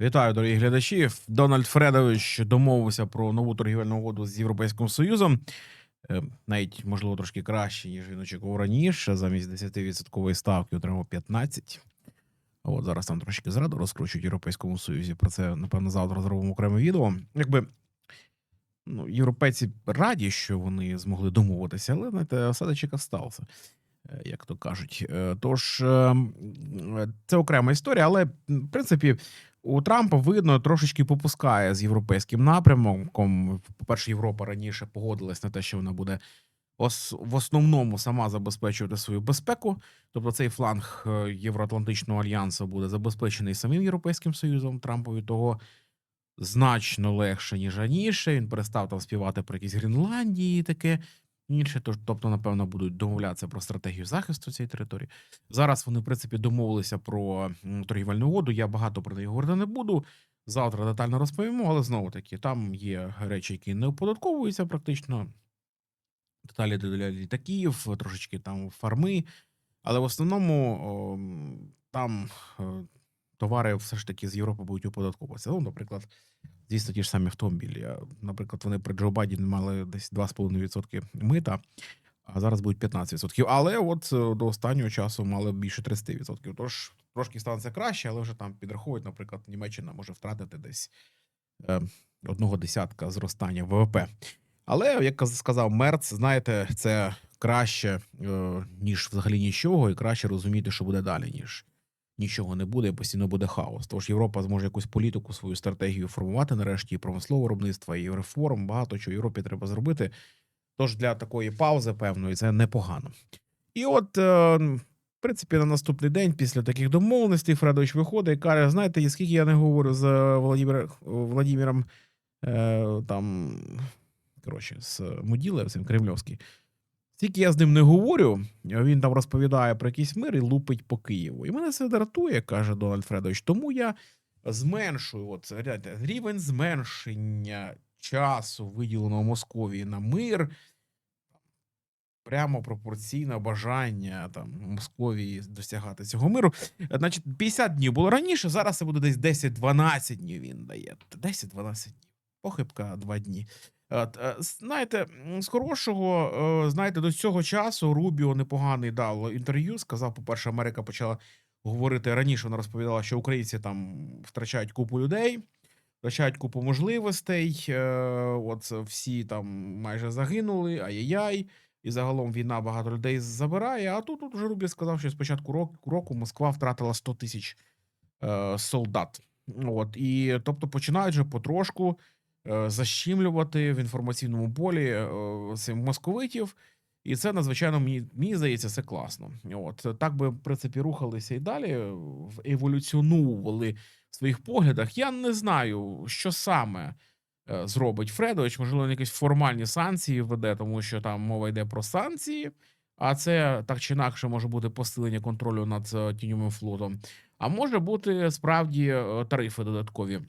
Вітаю, дорогі глядачі. Дональд Фредович домовився про нову торгівельну угоду з Європейським Союзом. Е, Навіть, можливо, трошки краще, ніж він очікував раніше. Замість 10% ставки отримав 15%. А От зараз там трошки зраду розкручують Європейському Союзі. Про це, напевно, завтра зробимо окреме відео. Якби ну, європейці раді, що вони змогли домовитися, але знаєте, осадочок остався, е, як то кажуть. Е, Тож е, м, е, це окрема історія, але в принципі. У Трампа видно трошечки попускає з європейським напрямком. По-перше, Європа раніше погодилась на те, що вона буде в основному сама забезпечувати свою безпеку. Тобто цей фланг е, Євроатлантичного альянсу буде забезпечений самим Європейським Союзом Трампові. Того значно легше, ніж раніше. Він перестав там співати про якісь Гренландії таке інше. Тож, тобто, напевно, будуть домовлятися про стратегію захисту цієї території. Зараз вони, в принципі, домовилися про торгівельну угоду. Я багато про неї говорити не буду. Завтра детально розповімо, але знову таки, там є речі, які не оподатковуються практично. Деталі для літаків, трошечки там фарми. Але в основному о, там е, товари все ж таки з Європи будуть оподатковуватися. Ну, наприклад, звісно, ті ж самі автомобілі. Наприклад, вони при Джо Байдені мали десь 2,5% мита, а зараз будуть 15%. Але от е, до останнього часу мали більше 30%. Тож трошки станеться краще, але вже там підраховують, наприклад, Німеччина може втратити десь е, одного десятка зростання ВВП. Але, як сказав Мерц, знаєте, це краще, е, ніж взагалі нічого, і краще розуміти, що буде далі, ніж нічого не буде, постійно буде хаос. Тож Європа зможе якусь політику, свою стратегію формувати нарешті, і промислове виробництво, і реформ. Багато чого Європі треба зробити. Тож для такої паузи, певної, це непогано. І от, е, в принципі, на наступний день, після таких домовленостей, Фредович виходить і каже: знаєте, скільки я не говорю з е, Владимир, Владимиром е, там, коротше, з Муділем, цим Кремльовським. Стільки я з ним не говорю, він там розповідає про якийсь мир і лупить по Києву. І мене це дратує, каже Дональд Фредович. Тому я зменшую от, рівень зменшення часу, виділеного Московії на мир, прямо пропорційно бажання там Московії досягати цього миру. Значить, 50 днів було раніше, зараз це буде десь 10-12 днів він дає. 10-12 днів. Похибка 2 дні. Е, знаєте, з хорошого, е, знаєте, до цього часу Рубіо непоганий дав інтерв'ю. Сказав, по-перше, Америка почала говорити раніше. Вона розповідала, що українці там втрачають купу людей, втрачають купу можливостей. е, От всі там майже загинули, ай-яй-яй. І загалом війна багато людей забирає. А тут, тут вже Рубіо сказав, що з початку року, Москва втратила 100 тисяч е, солдат. От і тобто починають вже потрошку защімлювати в інформаційному полі е, московитів. І це надзвичайно мені, мені здається, це класно. От так би в принципі рухалися і далі, еволюціонували в своїх поглядах. Я не знаю, що саме е, зробить Фредович. Можливо, якісь формальні санкції введе, тому що там мова йде про санкції, а це так чи інакше може бути посилення контролю над е, тіньовим флотом. А може бути справді е, тарифи додаткові е,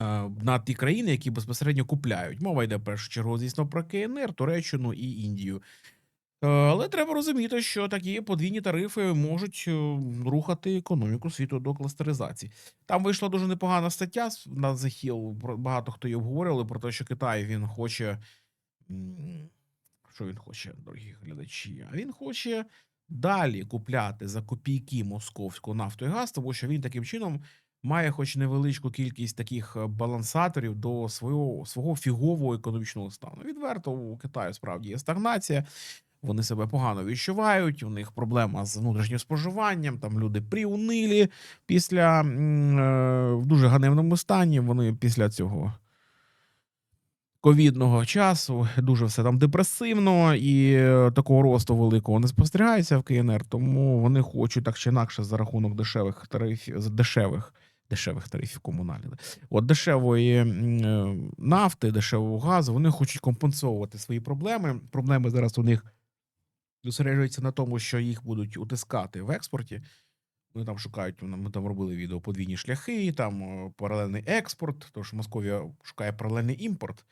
на ті країни, які безпосередньо купляють. Мова йде в першу чергу, звісно, про КНР, Туреччину і Індію. Е, Але треба розуміти, що такі подвійні тарифи можуть е, рухати економіку світу до кластеризації. Там вийшла дуже непогана стаття на про- Багато хто її обговорювали про те, що Китай він хоче. Що він хоче, дорогі глядачі? А він хоче далі купляти за копійки московську нафту і газ, тому що він таким чином має хоч невеличку кількість таких е, балансаторів до свого, свого фігового економічного стану. Відверто у Китаю справді є стагнація. Вони себе погано відчувають. У них проблема з внутрішнім споживанням. Там люди приунилі після е, в дуже ганебному стані. Вони після цього ковідного часу дуже все там депресивно і е, такого росту великого не спостерігається в КНР. Тому вони хочуть так чи інакше за рахунок дешевих тарифів дешевих. Дешевих тарифів комунальних. От дешевої е, нафти, дешевого газу, вони хочуть компенсовувати свої проблеми. Проблеми зараз у них зосереджуються на тому, що їх будуть утискати в експорті. Вони там шукають, ну, ми там робили відео подвійні шляхи, там е, паралельний експорт, тому що Московія шукає паралельний імпорт.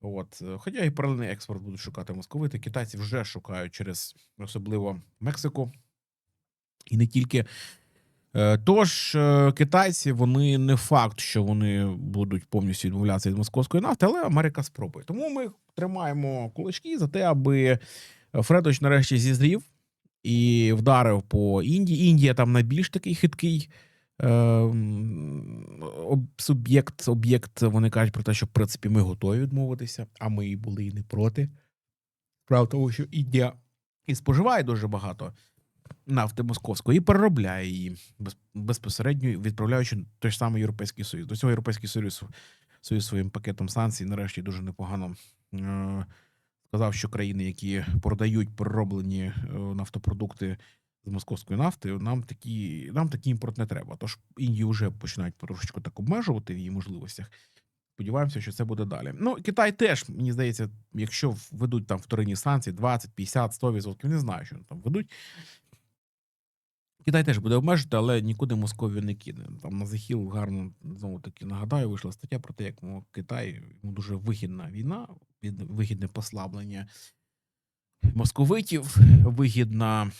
От, е, хоча і паралельний експорт будуть шукати московити. Китайці вже шукають через особливо Мексику. І не тільки Тож е, китайці вони не факт, що вони будуть повністю відмовлятися від московської нафти, але Америка спробує. Тому ми тримаємо кулачки за те, аби Фредович нарешті зізрів і вдарив по Індії. Індія там найбільш такий хиткий е, суб'єкт, об'єкт. Вони кажуть про те, що в принципі ми готові відмовитися, а ми були і не проти. Справа в тому, що Індія і споживає дуже багато нафти московської і переробляє її без, безпосередньо відправляючи той ж самий Європейський Союз. До цього Європейський Союз, Союз своїм пакетом санкцій нарешті дуже непогано е, сказав, що країни, які продають перероблені е, нафтопродукти з московської нафти, нам такі, нам такий імпорт не треба. Тож Індію вже починають потрошечку так обмежувати в її можливостях. Сподіваємося, що це буде далі. Ну, Китай теж, мені здається, якщо введуть там вторинні санкції 20, 50, 100%, не знаю, що там ведуть. Китай теж буде обмежити, але нікуди Московію не кине. Там на захіл гарно знову таки нагадаю, вийшла стаття про те, як Китай йому дуже вигідна війна, вигідне послаблення московитів, вигідне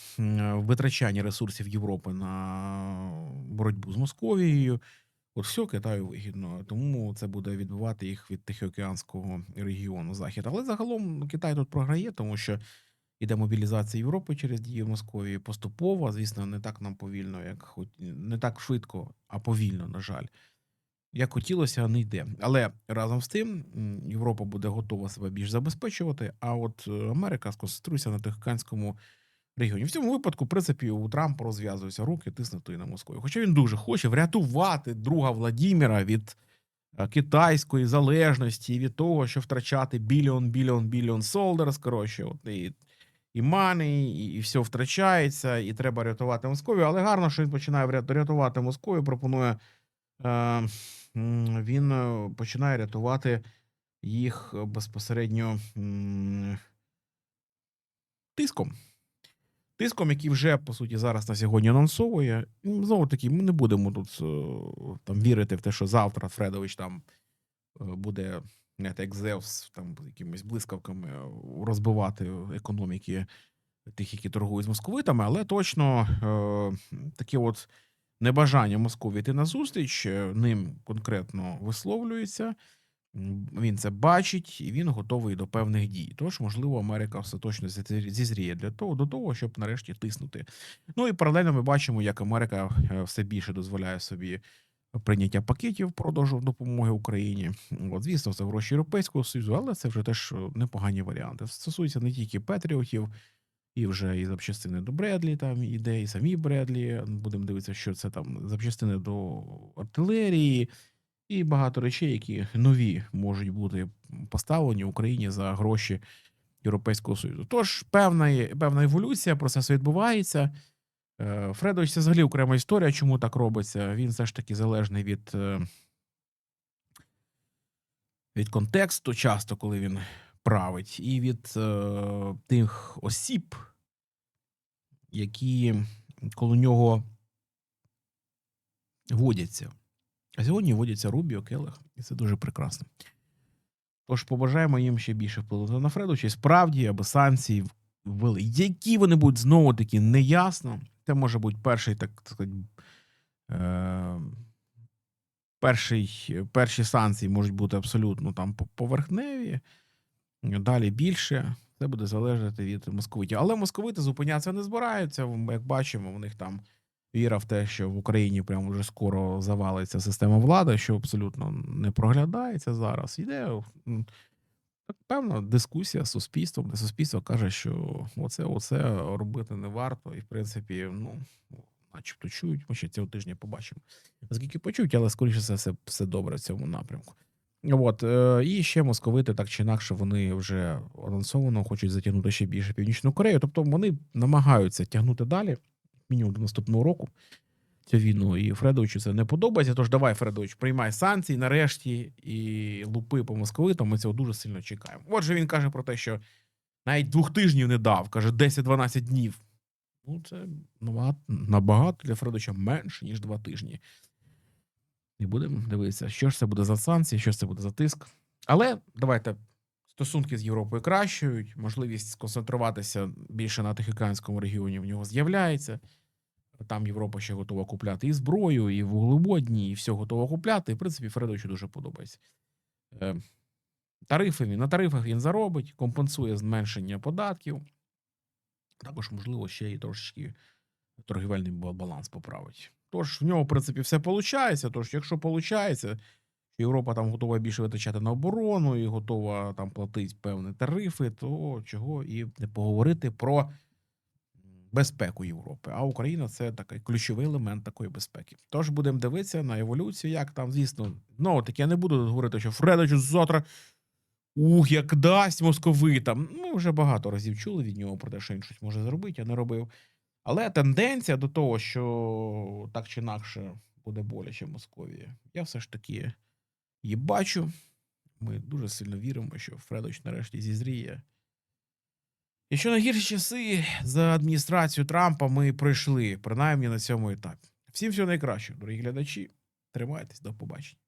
витрачання ресурсів Європи на боротьбу з Московією. От все Китаю вигідно, тому це буде відбивати їх від Тихоокеанського регіону захід. Але загалом Китай тут програє, тому що іде мобілізація Європи через дії Московії поступово. Звісно, не так нам повільно, як хоч не так швидко, а повільно, на жаль. Як хотілося, не йде. Але разом з тим Європа буде готова себе більш забезпечувати. А от е, Америка сконцентрується на Тихоокеанському регіоні. В цьому випадку, в принципі, у Трампа розв'язуються руки тиснути на Москву. Хоча він дуже хоче врятувати друга Владіміра від е, китайської залежності, від того, що втрачати біліон, біліон, біліон солдерс. Коротше, от і, і мани, і, і все втрачається, і треба рятувати Московію. Але гарно, що він починає рятувати Московію, пропонує. Е, він е, починає рятувати їх безпосередньо тиском. Тиском, який вже по суті зараз на сьогодні анонсовує. Знову таки, ми не будемо тут е, там вірити в те, що завтра Фредович там е, буде як Зевс там якимись блискавками е, розбивати економіки тих, які торгують з московитами, але точно е, таке от небажання Московії йти на зустріч е, ним конкретно висловлюється. Він це бачить і він готовий до певних дій. Тож, можливо, Америка остаточно зізріє для того до того, щоб нарешті тиснути. Ну і паралельно ми бачимо, як Америка е, все більше дозволяє собі прийняття пакетів продажу допомоги Україні. От, звісно, це гроші Європейського Союзу, але це вже теж е, непогані варіанти. Стосується не тільки Петріотів, і вже і запчастини до Бредлі там іде, і самі Бредлі. Будемо дивитися, що це там запчастини до артилерії, і багато речей, які нові можуть бути поставлені Україні за гроші Європейського Союзу. Тож певна, певна еволюція, процес відбувається. Е, Фредович це взагалі окрема історія, чому так робиться. Він все ж таки залежний від, е, від контексту, часто, коли він править, і від е, тих осіб, які коло нього водяться. А сьогодні водяться Рубіо, Келех, і це дуже прекрасно. Тож побажаємо їм ще більше впливу на Фредовича. І справді, аби санкції ввели. Які вони будуть знову таки неясно. Це може бути перший, так сказати, е, перший, перші санкції можуть бути абсолютно там поверхневі, далі більше. Це буде залежати від московитів. Але московити зупинятися не збираються. Як бачимо, у них там віра в те, що в Україні прямо вже скоро завалиться система влади, що абсолютно не проглядається зараз. Іде певна дискусія з суспільством, де суспільство каже, що оце, оце робити не варто, і в принципі, ну. Начебто чують, ми ще цього тижня побачимо. Наскільки почують, але скоріше за все все добре в цьому напрямку. От е, і ще московити, так чи інакше, вони вже анонсовано хочуть затягнути ще більше Північну Корею. Тобто вони намагаються тягнути далі, мінімум до наступного року. Цю війну і Фредовичу це не подобається. Тож давай, Фредович, приймай санкції нарешті і лупи по московитам. Ми цього дуже сильно чекаємо. Отже, він каже про те, що навіть двох тижнів не дав, каже 10-12 днів. Ну, це набагато, для Фредовича менше, ніж два тижні. І будемо дивитися, що ж це буде за санкції, що ж це буде за тиск. Але давайте стосунки з Європою кращують, можливість сконцентруватися більше на Тихоокеанському регіоні в нього з'являється. Там Європа ще готова купляти і зброю, і вуглеводні, і все готова купляти. І, в принципі, Фредовичу дуже подобається. Е, Тарифи він на тарифах він заробить, компенсує зменшення податків. Також, можливо, ще й трошечки торгівельний баланс поправить. Тож в нього, в принципі, все виходить. Тож, якщо виходить, що Європа там готова більше витрачати на оборону і готова там платити певні тарифи, то чого і не поговорити про безпеку Європи. А Україна це такий ключовий елемент такої безпеки. Тож будемо дивитися на еволюцію, як там, звісно, ну таке я не буду говорити, що Фредович завтра. Ух, як дасть московитам. Ми вже багато разів чули від нього про те, що він щось може зробити, а не робив. Але тенденція до того, що так чи інакше буде боляче Московії, я все ж таки її бачу. Ми дуже сильно віримо, що Фредович нарешті зізріє. І що найгірші часи за адміністрацію Трампа ми пройшли, принаймні на цьому етапі. Всім всього найкращого, дорогі глядачі. Тримайтесь, до побачення.